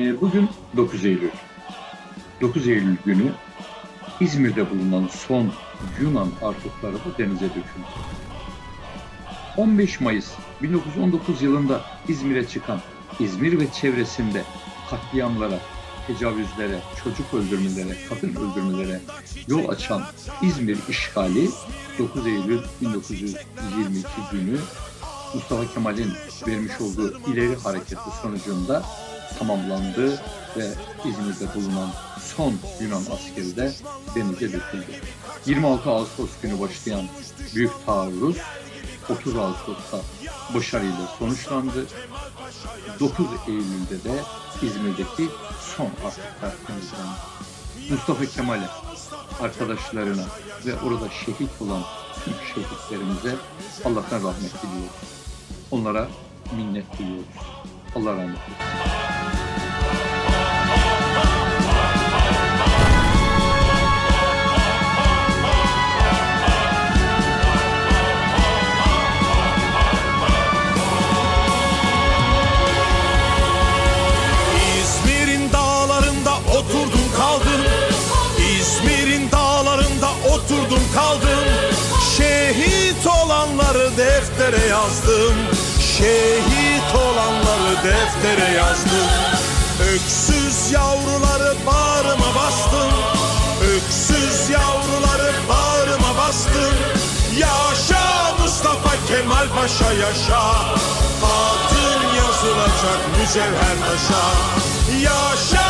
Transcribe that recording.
Ee, bugün 9 Eylül. 9 Eylül günü İzmir'de bulunan son Yunan artutları da denize döküldü. 15 Mayıs 1919 yılında İzmir'e çıkan İzmir ve çevresinde katliamlara, tecavüzlere, çocuk öldürmelere, kadın öldürmelere yol açan İzmir işgali 9 Eylül 1922 günü Mustafa Kemal'in vermiş olduğu ileri hareketi sonucunda tamamlandı ve İzmir'de bulunan son Yunan askeri de denize döküldü. 26 Ağustos günü başlayan büyük taarruz 30 Ağustos'ta başarıyla sonuçlandı. 9 Eylül'de de İzmir'deki son artıklar temizlendi. Mustafa Kemal'e, arkadaşlarına ve orada şehit olan tüm şehitlerimize Allah'tan rahmet diliyoruz. Onlara minnet duyuyoruz. Allah rahmet eylesin. Kaldım. İzmir'in dağlarında oturdum kaldım. Şehit olanları deftere yazdım. Şehit olanları deftere yazdım. Öksüz yavruları bağrıma bastım. Öksüz yavruları bağrıma bastım. Yaşa Mustafa Kemal Paşa yaşa. Adın yazılacak mücevher taşa. Yaşa